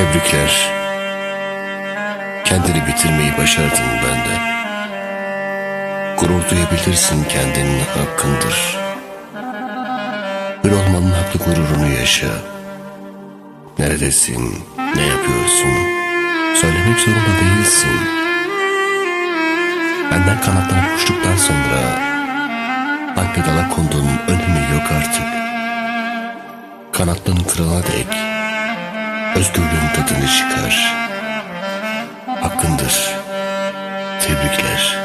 Tebrikler. Kendini bitirmeyi başardın bende. Gurur duyabilirsin kendinin hakkındır. Bir olmanın haklı gururunu yaşa. Neredesin, ne yapıyorsun? Söylemek zorunda değilsin. Benden kanatlanıp uçtuktan sonra hangi dala konduğunun önemi yok artık. Kanatların kırılana dek özgürlüğün tadını çıkar. Hakkındır. Tebrikler.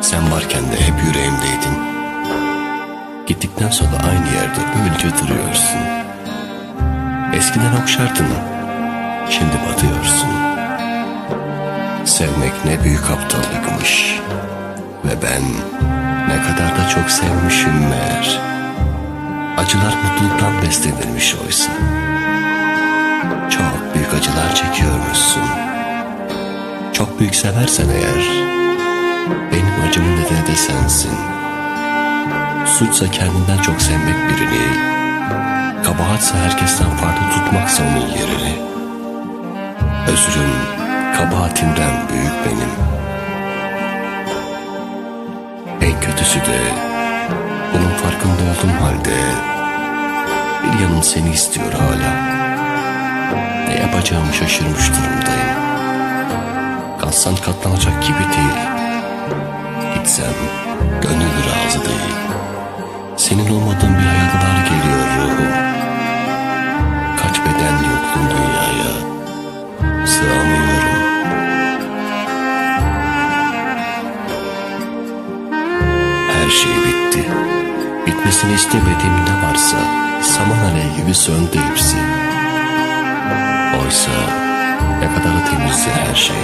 Sen varken de hep yüreğimdeydin. Gittikten sonra aynı yerde böylece duruyorsun. Eskiden okşardın, şimdi batıyorsun. Sevmek ne büyük aptallıkmış. Ve ben ne kadar da çok sevmişim meğer. Acılar mutluluktan beslenirmiş oysa. Çok büyük acılar çekiyormuşsun. Çok büyük seversen eğer, benim acımın nedeni de sensin. Suçsa kendinden çok sevmek birini, kabahatsa herkesten farklı tutmaksa onun yerini. Özrüm kabahatinden büyük benim. En kötüsü de bunun farkında olduğum halde bir yanım seni istiyor hala. Ne yapacağımı şaşırmış durumdayım. Kalsan katlanacak gibi değil. Gitsem gönül razı değil. Senin olmadığın bir hayatlar geliyor ruhum. Kaç beden yokluğun dünyaya sığamıyorum. Her şey bitti. Bitmesini istemediğim ne varsa saman alevi gibi söndü hepsi. Oysa ne kadar da temizdi her şey.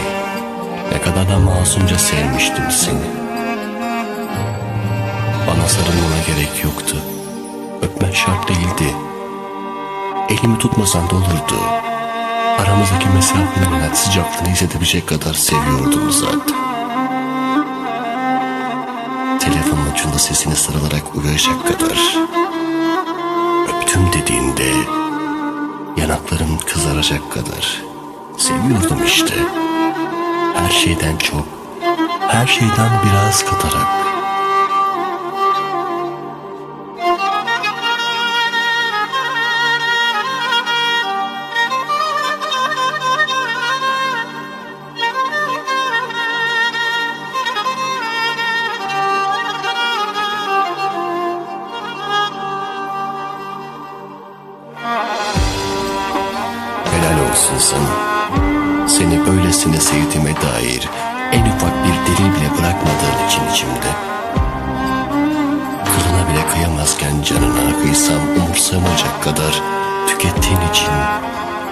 Ne kadar da masumca sevmiştim seni. Bana sarılmana gerek yoktu. Öpmen şart değildi. Elimi tutmasan da olurdu. Aramızdaki mesafenin sıcaklığını hissedebilecek kadar seviyordum zaten. Telefonun ucunda sesini sarılarak uyuyacak kadar. Öptüm dediğinde yanaklarım kızaracak kadar. Seviyordum işte. Her şeyden çok, her şeyden biraz katarak. Olsun sana. Seni böylesine sevdiğime dair en ufak bir delil bile bırakmadığın için içimde. Kılına bile kıyamazken canına kıysam umursamayacak kadar tükettiğin için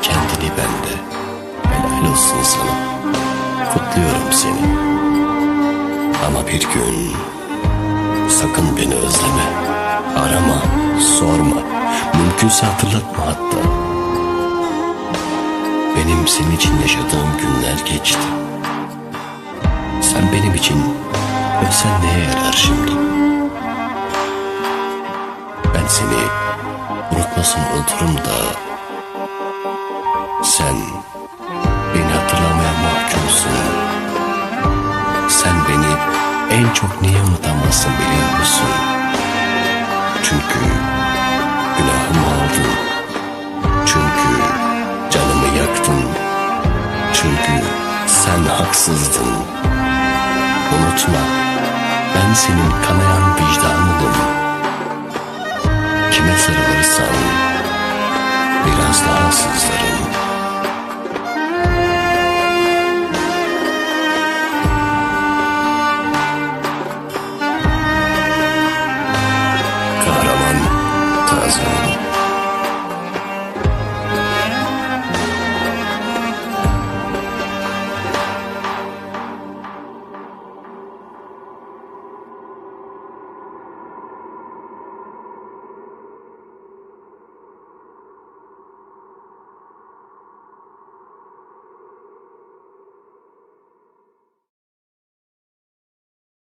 kendini bende. Helal olsun sana. Kutluyorum seni. Ama bir gün sakın beni özleme. Arama, sorma. Mümkünse hatırlatma hatta. Benim senin için yaşadığım günler geçti. Sen benim için ölsen neye yarar şimdi? Ben seni unutmasını unuturum da sen beni hatırlamaya mahkumsun. Sen beni en çok niye unutamazsın biliyor musun? Çünkü günahımı aldın. Çünkü sen haksızdın. Unutma, ben senin kanayan vicdanınım. Kime sarılırsan biraz daha sızlarım. Kahraman Tarzan